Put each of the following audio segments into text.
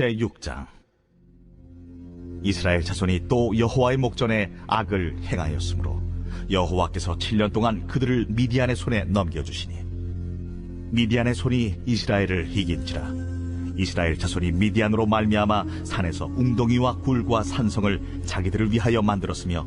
제6장. 이스라엘 자손이 또 여호와의 목전에 악을 행하였으므로 여호와께서 7년 동안 그들을 미디안의 손에 넘겨주시니 미디안의 손이 이스라엘을 이긴지라. 이스라엘 자손이 미디안으로 말미암아 산에서 웅덩이와 굴과 산성을 자기들을 위하여 만들었으며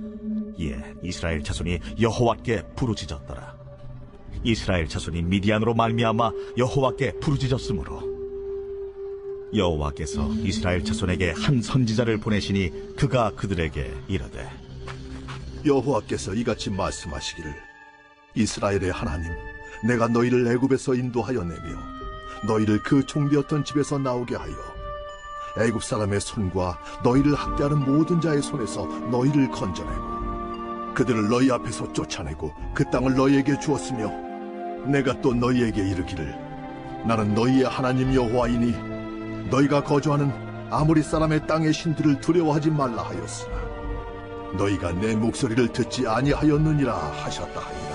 이에 이스라엘 자손이 여호와께 부르짖었더라. 이스라엘 자손이 미디안으로 말미암아 여호와께 부르짖었으므로 여호와께서 이스라엘 자손에게 한 선지자를 보내시니 그가 그들에게 이르되 여호와께서 이같이 말씀하시기를 이스라엘의 하나님 내가 너희를 애굽에서 인도하여 내며 너희를 그 종되었던 집에서 나오게 하여 애굽 사람의 손과 너희를 학대하는 모든 자의 손에서 너희를 건져내고 그들을 너희 앞에서 쫓아내고 그 땅을 너희에게 주었으며 내가 또 너희에게 이르기를 나는 너희의 하나님 여호와이니 너희가 거주하는 아무리 사람의 땅의 신들을 두려워하지 말라 하였으나 너희가 내 목소리를 듣지 아니하였느니라 하셨다 하니라.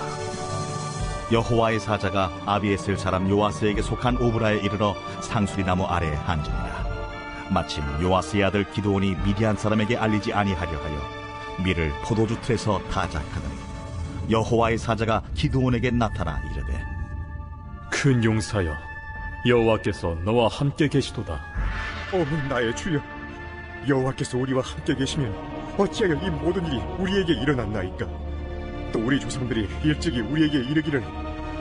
여호와의 사자가 아비에셀 사람 요아스에게 속한 오브라에 이르러 상수리 나무 아래에 앉으니라. 마침 요아스의 아들 기드온이 미디안 사람에게 알리지 아니하려 하여 밀을 포도주 틀에서 타작하더니 여호와의 사자가 기드온에게 나타나 이르되 큰 용사여 여호와께서 너와 함께 계시도다. 오 나의 주여 여호와께서 우리와 함께 계시면 어찌하여 이 모든 일이 우리에게 일어났나이까? 또 우리 조상들이 일찍이 우리에게 이르기를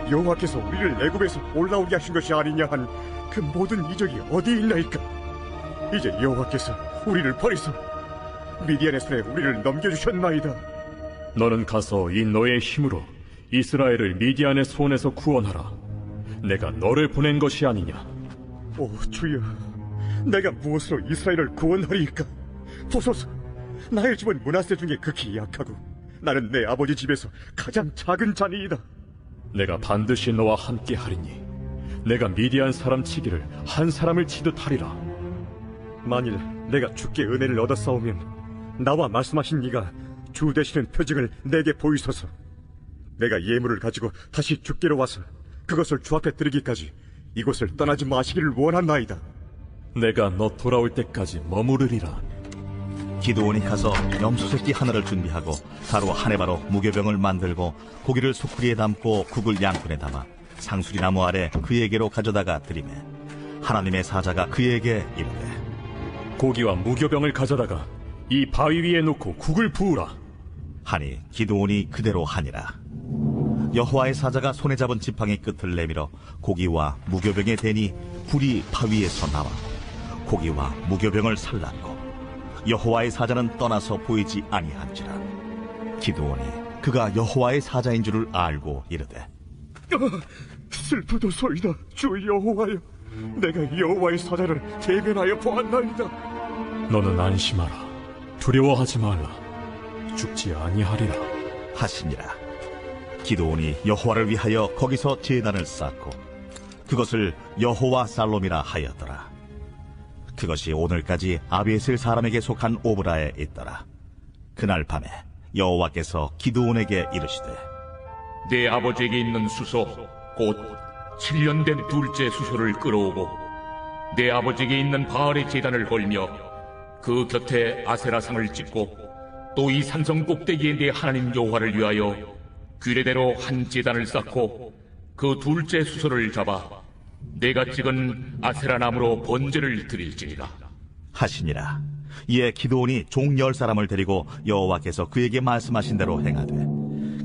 여호와께서 우리를 애굽에서 올라오게 하신 것이 아니냐 한 그 모든 이적이 어디 있나이까? 이제 여호와께서 우리를 버리소 미디안의 손에 우리를 넘겨주셨나이다. 너는 가서 이 너의 힘으로 이스라엘을 미디안의 손에서 구원하라. 내가 너를 보낸 것이 아니냐? 오 주여. 내가 무엇으로 이스라엘을 구원하리이까? 보소서. 나의 집은 문하세 중에 극히 약하고 나는 내 아버지 집에서 가장 작은 자니이다. 내가 반드시 너와 함께 하리니 내가 미디안 사람 치기를 한 사람을 치듯 하리라. 만일 내가 주께 은혜를 얻었사오면 나와 말씀하신 이가 주 되시는 표징을 내게 보이소서. 내가 예물을 가지고 다시 주께로 와서 그것을 주 앞에 드리기까지 이곳을 떠나지 마시기를 원한나이다. 내가 너 돌아올 때까지 머무르리라. 기드온이 가서 염소새끼 하나를 준비하고 가루 한 해바로 무교병을 만들고 고기를 소쿠리에 담고 국을 양푼에 담아 상수리 나무 아래 그에게로 가져다가 드리매 하나님의 사자가 그에게 이르되 고기와 무교병을 가져다가 이 바위 위에 놓고 국을 부으라. 하니 기드온이 그대로 하니라. 여호와의 사자가 손에 잡은 지팡이 끝을 내밀어 고기와 무교병에 대니 불이 바위에서 나와 고기와 무교병을 살랐고 여호와의 사자는 떠나서 보이지 아니한지라. 기드온이 그가 여호와의 사자인 줄을 알고 이르되 슬프도소이다 주 여호와여. 내가 여호와의 사자를 대면하여 보았나이다. 너는 안심하라 두려워하지 말라. 죽지 아니하리라. 하시니라. 기드온이 여호와를 위하여 거기서 제단을 쌓고 그것을 여호와 살롬이라 하였더라. 그것이 오늘까지 아비에셀 사람에게 속한 오브라에 있더라. 그날 밤에 여호와께서 기드온에게 이르시되 내 아버지에게 있는 수소 곧 7년 된 둘째 수소를 끌어오고 내 아버지에게 있는 바알의 제단을 걸며 그 곁에 아세라상을 찍고 또 이 산성 꼭대기에 내 하나님 여호와를 위하여 규례대로 한 제단을 쌓고 그 둘째 수소를 잡아 내가 찍은 아세라 나무로 번제를 드릴지니라. 하시니라. 이에 기드온이 종 열 사람을 데리고 여호와께서 그에게 말씀하신 대로 행하되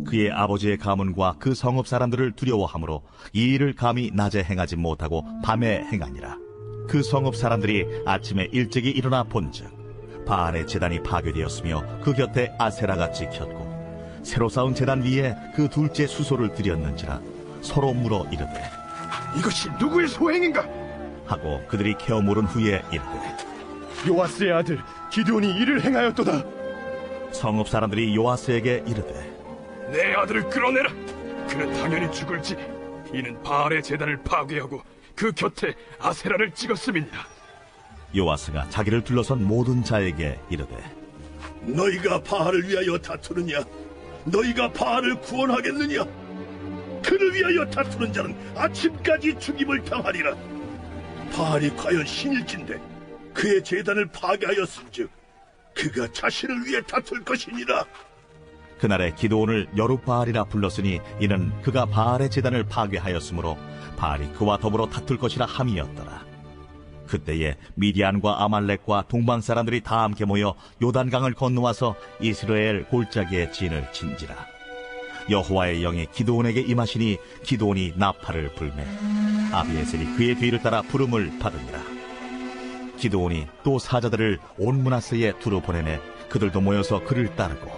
그의 아버지의 가문과 그 성읍 사람들을 두려워하므로 이 일을 감히 낮에 행하지 못하고 밤에 행하니라 그 성읍 사람들이 아침에 일찍이 일어나 본즉 바알의 재단이 파괴되었으며 그 곁에 아세라가 찍혔고 새로 쌓은 재단 위에 그 둘째 수소를 들였는지라 서로 물어 이르되 이것이 누구의 소행인가 하고 그들이 캐어 물은 후에 이르되 요아스의 아들 기드온이 이를 행하였도다. 성읍 사람들이 요아스에게 이르되 내 아들을 끌어내라. 그는 당연히 죽을지. 이는 바알의 재단을 파괴하고 그 곁에 아세라를 찍었음이니라. 요아스가 자기를 둘러선 모든 자에게 이르되 너희가 바알을 위하여 다투느냐? 너희가 바알을 구원하겠느냐? 그를 위하여 다투는 자는 아침까지 죽임을 당하리라. 바알이 과연 신일진데 그의 재단을 파괴하였은즉 그가 자신을 위해 다툴 것이니라. 그날에 기도온을 여룻바알이라 불렀으니 이는 그가 바알의 재단을 파괴하였으므로 바알이 그와 더불어 다툴 것이라 함이었더라. 그때에 미디안과 아말렉과 동방 사람들이 다 함께 모여 요단강을 건너와서 이스라엘 골짜기에 진을 친지라. 여호와의 영이 기도온에게 임하시니 기도온이 나팔을 불매 아비에셀이 그의 뒤를 따라 부름을 받으니라. 기도온이 또 사자들을 온 문하세에 두루 보내매 그들도 모여서 그를 따르고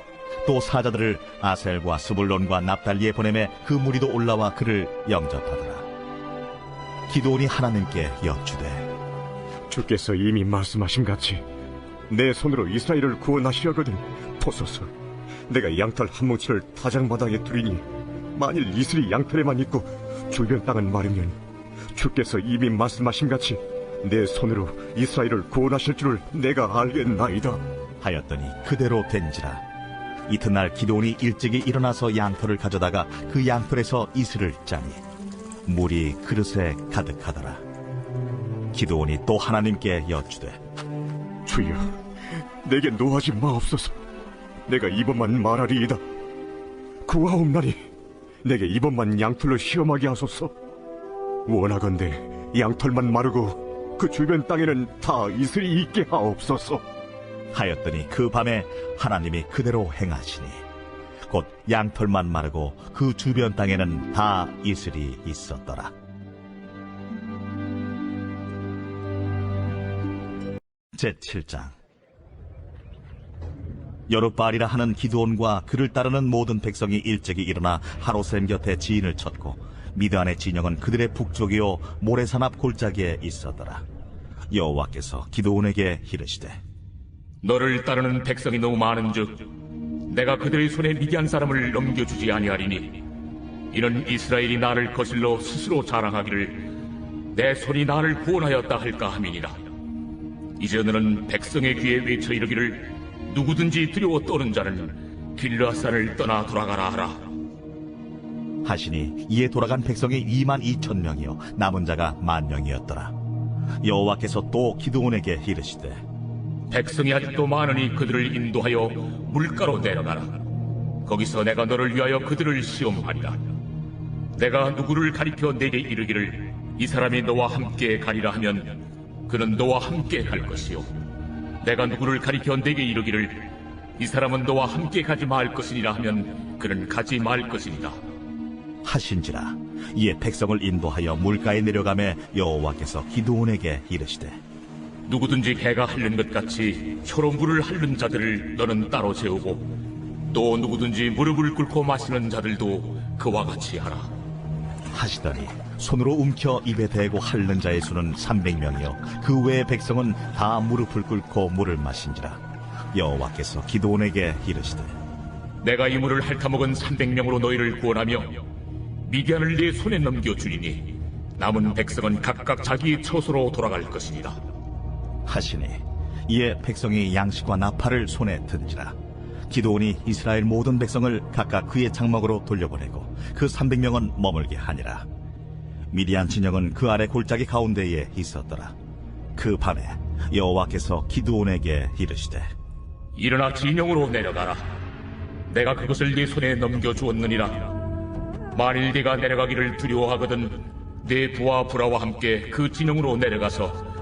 또 사자들을 아셀과 스불론과 납달리에 보내매 그 무리도 올라와 그를 영접하더라. 기도온이 하나님께 여쭈되 주께서 이미 말씀하신 같이 내 손으로 이스라엘을 구원하시려거든 보소서 내가 양털 한 뭉치를 타작마당에 두리니 만일 이슬이 양털에만 있고 주변 땅은 마르면 주께서 이미 말씀하신 같이 내 손으로 이스라엘을 구원하실 줄을 내가 알겠나이다 하였더니 그대로 된지라. 이튿날 기도온이 일찍이 일어나서 양털을 가져다가 그 양털에서 이슬을 짜니 물이 그릇에 가득하더라. 기도온이 또 하나님께 여쭈되 주여 내게 노하지 마옵소서 내가 이번만 말하리이다. 구하옵나니 내게 이번만 양털로 시험하게 하소서. 원하건대 양털만 마르고 그 주변 땅에는 다 이슬이 있게 하옵소서. 하였더니 그 밤에 하나님이 그대로 행하시니 곧 양털만 마르고 그 주변 땅에는 다 이슬이 있었더라. 제 7장 여룻바알이라 하는 기드온과 그를 따르는 모든 백성이 일찍이 일어나 하로셈 곁에 지인을 쳤고 미드안의 진영은 그들의 북쪽이요 모래산 앞 골짜기에 있었더라. 여호와께서 기드온에게 이르시되 너를 따르는 백성이 너무 많은즉 내가 그들의 손에 미디안 사람을 넘겨주지 아니하리니 이는 이스라엘이 나를 거슬러 스스로 자랑하기를 내 손이 나를 구원하였다 할까 함이니라. 이제 너는 백성의 귀에 외쳐 이르기를 누구든지 두려워 떠는 자는 길라산을 떠나 돌아가라 하라. 하시니 이에 돌아간 백성이 2만 2천 명이요. 남은 자가 만 명이었더라. 여호와께서 또 기드온에게 이르시되 백성이 아직도 많으니 그들을 인도하여 물가로 내려가라. 거기서 내가 너를 위하여 그들을 시험하리라. 내가 누구를 가리켜 내게 이르기를 이 사람이 너와 함께 가리라 하면 그는 너와 함께 갈 것이요. 내가 누구를 가리켜 내게 이르기를 이 사람은 너와 함께 가지 말 것이니라 하면 그는 가지 말 것이니라. 하신지라 이에 백성을 인도하여 물가에 내려가매 여호와께서 기드온에게 이르시되 누구든지 개가 핥는 것 같이 물을 핥는 자들을 너는 따로 세우고 또 누구든지 무릎을 꿇고 마시는 자들도 그와 같이 하라. 하시더니 손으로 움켜 입에 대고 핥는 자의 수는 300명이요 그 외의 백성은 다 무릎을 꿇고 물을 마신지라 여호와께서 기드온에게 이르시되 내가 이 물을 핥아먹은 300명으로 너희를 구원하며 미디안을 네 손에 넘겨 주리니 남은 백성은 각각 자기 처소로 돌아갈 것이니라. 하시니 이에 백성이 양식과 나팔을 손에 든지라 기도온이 이스라엘 모든 백성을 각각 그의 장막으로 돌려보내고 그 300명은 머물게 하니라 미디안 진영은 그 아래 골짜기 가운데에 있었더라 그 밤에 여호와께서 기드온에게 이르시되 일어나 진영으로 내려가라. 내가 그것을 네 손에 넘겨주었느니라. 만일 네가 내려가기를 두려워하거든 네 부하 부라와 함께 그 진영으로 내려가서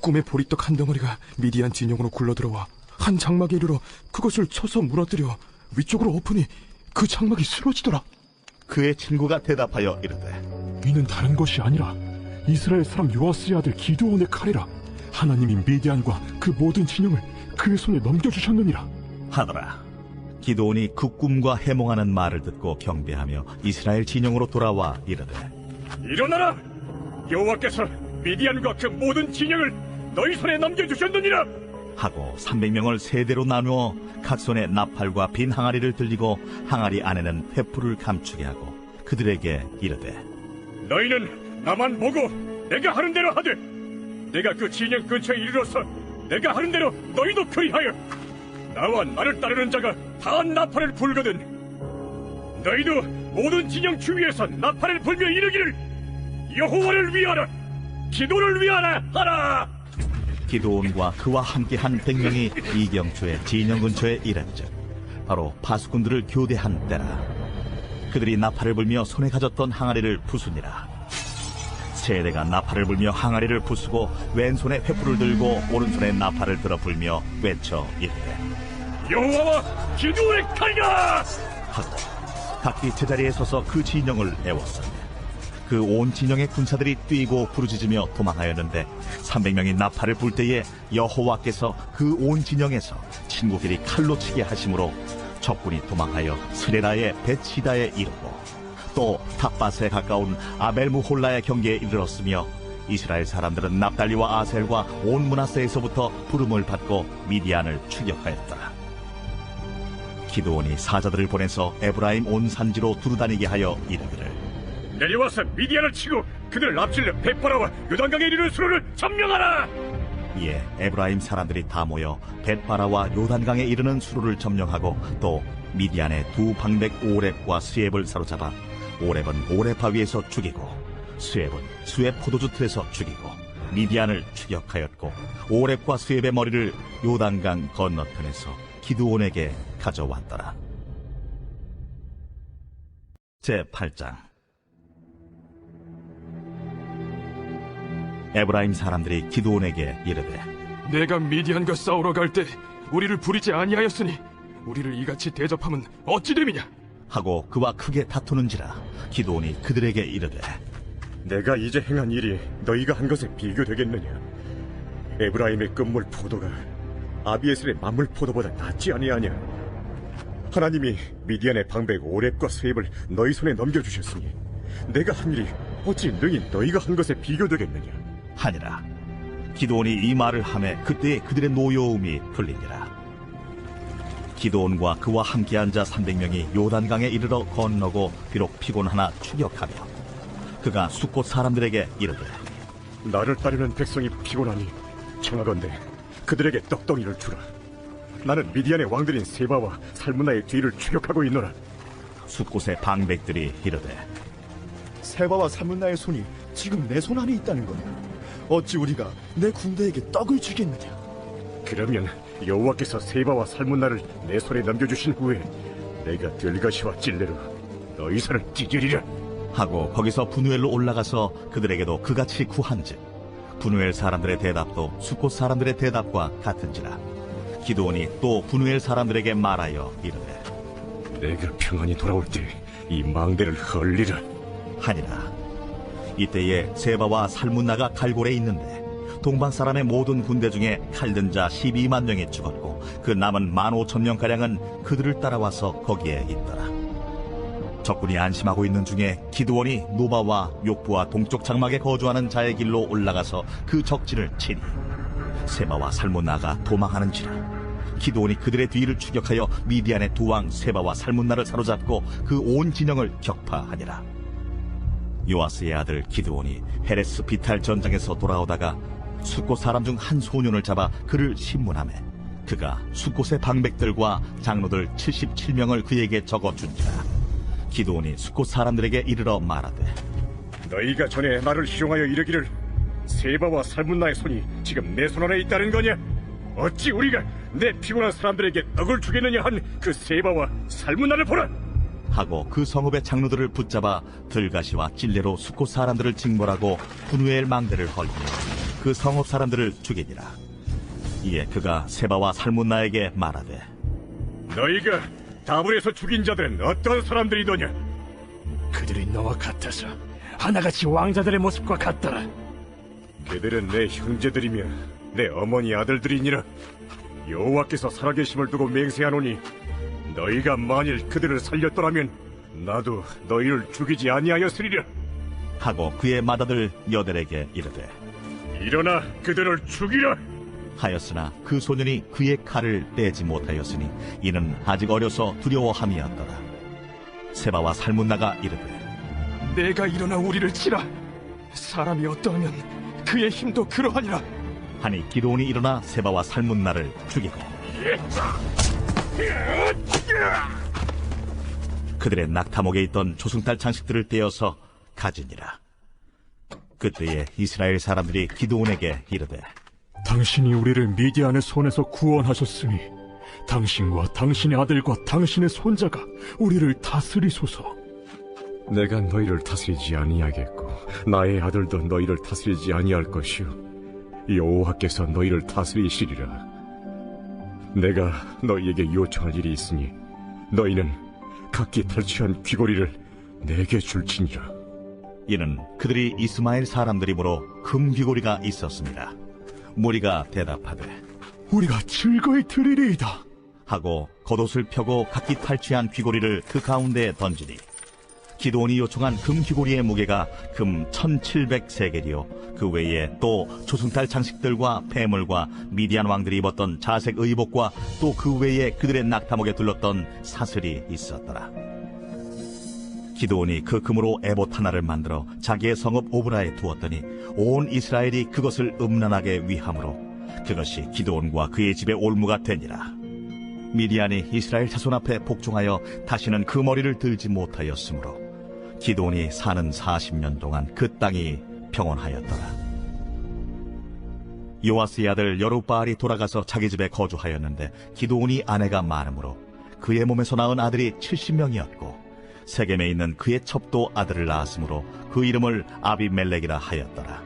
꿈에 보리떡 한 덩어리가 미디안 진영으로 굴러들어와 한 장막에 이르러 그것을 쳐서 무너뜨려 위쪽으로 엎으니 그 장막이 쓰러지더라. 그의 친구가 대답하여 이르되 이는 다른 것이 아니라 이스라엘 사람 요아스의 아들 기드온의 칼이라 하나님이 미디안과 그 모든 진영을 그의 손에 넘겨주셨느니라 하더라. 기도온이 그 꿈과 해몽하는 말을 듣고 경배하며 이스라엘 진영으로 돌아와 이르되 일어나라 여호와께서 미디안과 그 모든 진영을 너희 손에 넘겨주셨느니라! 하고 300명을 세대로 나누어 각 손에 나팔과 빈 항아리를 들리고 항아리 안에는 횃불을 감추게 하고 그들에게 이르되 너희는 나만 보고 내가 하는 대로 하되 내가 그 진영 근처에 이르러서 내가 하는 대로 너희도 그리하여 나와 나를 따르는 자가 다 나팔을 불거든. 너희도 모든 진영 주위에서 나팔을 불며 이르기를 여호와를 위하라 기도를 위하라 하라 기도온과 그와 함께한 백명이 이경초의 진영 근처에 이른즉 바로 파수꾼들을 교대한 때라. 그들이 나팔을 불며 손에 가졌던 항아리를 부수니라. 세대가 나팔을 불며 항아리를 부수고 왼손에 횃불을 들고 오른손에 나팔을 들어 불며 외쳐 이르되 여호와와 기도의 칼이라 하고 각기 제자리에 서서 그 진영을 애웠으며 그 온 진영의 군사들이 뛰고 부르짖으며 도망하였는데 300명이 나팔을 불 때에 여호와께서 그 온 진영에서 친구끼리 칼로 치게 하심으로 적군이 도망하여 스레라의 베치다에 이르고 또 탑바스에 가까운 아벨무홀라의 경계에 이르렀으며 이스라엘 사람들은 납달리와 아셀과 온 문하세에서부터 부름을 받고 미디안을 추격하였더라. 기도원이 사자들을 보내서 에브라임 온 산지로 두루다니게 하여 이르기를 내려와서 미디안을 치고 그들을 앞질러 베파라와 요단강에 이르는 수로를 점령하라 이에 에브라임 사람들이 다 모여 벳바라와 요단강에 이르는 수로를 점령하고 또 미디안의 두 방백 오렙과 스엡을 사로잡아 오렙은 오렙 바위에서 죽이고 스엡은 스엡 포도주 틀에서 죽이고 미디안을 추격하였고 오렙과 스엡의 머리를 요단강 건너편에서 기드온에게 가져왔더라. 제 8장 에브라임 사람들이 기드온에게 이르되 내가 미디안과 싸우러 갈 때 우리를 부리지 아니하였으니 우리를 이같이 대접함은 어찌 됨이냐? 하고 그와 크게 다투는지라 기도온이 그들에게 이르되 내가 이제 행한 일이 너희가 한 것에 비교되겠느냐? 에브라임의 끝물 포도가 아비에슬의 만물 포도보다 낫지 아니하냐? 하나님이 미디안의 방백 오렙과 스엡을 너희 손에 넘겨주셨으니 내가 한 일이 어찌 능히 너희가 한 것에 비교되겠느냐? 하니라 기도온이 이 말을 하매 그때 그들의 노여움이 풀리니라 기도온과 그와 함께한 자 300명이 요단강에 이르러 건너고 비록 피곤하나 추격하며 그가 숫곳 사람들에게 이르되 나를 따르는 백성이 피곤하니 청하건대 그들에게 떡덩이를 주라. 나는 미디안의 왕들인 세바와 살문나의 뒤를 추격하고 있노라. 숫곳의 방백들이 이르되 세바와 살문나의 손이 지금 내 손 안에 있다는 거냐? 어찌 우리가 내 군대에게 떡을 주겠느냐? 그러면 여호와께서 세바와 살문나를 내 손에 넘겨주신 후에 내가 들가시와 찔레로 너희 손을 찢으리라. 하고 거기서 분우엘로 올라가서 그들에게도 그같이 구한즉 분우엘 사람들의 대답도 숫곳 사람들의 대답과 같은지라 기도온이 또 분우엘 사람들에게 말하여 이르되 내가 평안히 돌아올 때 이 망대를 헐리라. 하니라 이때에 세바와 살문나가 갈골에 있는데 동방 사람의 모든 군대 중에 칼든 자 12만 명이 죽었고 그 남은 1만 5천 명 가량은 그들을 따라와서 거기에 있더라. 적군이 안심하고 있는 중에 기드원이 노바와 욕부와 동쪽 장막에 거주하는 자의 길로 올라가서 그 적진을 치니 세바와 살문나가 도망하는지라 기드온이 그들의 뒤를 추격하여 미디안의 두 왕 세바와 살문나를 사로잡고 그 온 진영을 격파하니라 요아스의 아들 기드온이 헤레스 비탈 전장에서 돌아오다가 숫곳 사람 중 한 소년을 잡아 그를 신문하매 그가 숫곳의 방백들과 장로들 77명을 그에게 적어준지라 기드온이 숫곳 사람들에게 이르러 말하되 너희가 전에 나를 희롱하여 이르기를 세바와 살문나의 손이 지금 내 손 안에 있다는 거냐? 어찌 우리가 내 피곤한 사람들에게 떡을 주겠느냐 한 그 세바와 살문나를 보라! 하고 그 성읍의 장로들을 붙잡아 들가시와 찔레로 숫곳 사람들을 징벌하고 분우엘 망대를 헐며 그 성읍 사람들을 죽이니라 이에 그가 세바와 살문나에게 말하되 너희가 다불에서 죽인 자들은 어떤 사람들이더냐? 그들이 너와 같아서 하나같이 왕자들의 모습과 같더라. 그들은 내 형제들이며 내 어머니 아들들이니라. 여호와께서 살아계심을 두고 맹세하노니 너희가 만일 그들을 살렸더라면 나도 너희를 죽이지 아니하였으리라. 하고 그의 맏아들 여델에게 이르되 일어나 그들을 죽이라. 하였으나 그 소년이 그의 칼을 떼지 못하였으니 이는 아직 어려서 두려워함이었더라. 세바와 살문나가 이르되 내가 일어나 우리를 치라. 사람이 어떠하면 그의 힘도 그러하니라. 하니 기도온이 일어나 세바와 살문나를 죽이고 그들의 낙타목에 있던 조승달 장식들을 떼어서 가지니라. 그때에 이스라엘 사람들이 기도온에게 이르되 당신이 우리를 미디안의 손에서 구원하셨으니 당신과 당신의 아들과 당신의 손자가 우리를 다스리소서. 내가 너희를 다스리지 아니하겠고 나의 아들도 너희를 다스리지 아니할 것이요 여호와께서 너희를 다스리시리라 내가 너희에게 요청할 일이 있으니 너희는 각기 탈취한 귀고리를 내게 줄지니라 이는 그들이 이스마엘 사람들이므로 금 귀고리가 있었습니다. 무리가 대답하되 우리가 즐거이 드리리이다. 하고 겉옷을 펴고 각기 탈취한 귀고리를 그 가운데에 던지니 기도원이 요청한 금 귀고리의 무게가 금 1700세겔이요. 그 외에 또 조승달 장식들과 폐물과 미디안 왕들이 입었던 자색 의복과 또 그 외에 그들의 낙타목에 둘렀던 사슬이 있었더라. 기도원이 그 금으로 에봇 하나를 만들어 자기의 성읍 오브라에 두었더니 온 이스라엘이 그것을 음란하게 위함으로 그것이 기도원과 그의 집의 올무가 되니라. 미디안이 이스라엘 자손 앞에 복종하여 다시는 그 머리를 들지 못하였으므로 기도온이 사는 40년 동안 그 땅이 평온하였더라. 요아스의 아들 여룻바알이 돌아가서 자기 집에 거주하였는데 기도온이 아내가 많으므로 그의 몸에서 낳은 아들이 70명이었고 세겜에 있는 그의 첩도 아들을 낳았으므로 그 이름을 아비멜렉이라 하였더라.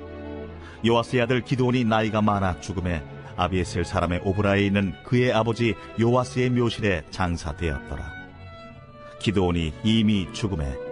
요아스의 아들 기도온이 나이가 많아 죽음에 아비에셀 사람의 오브라에 있는 그의 아버지 요아스의 묘실에 장사되었더라. 기도온이 이미 죽음에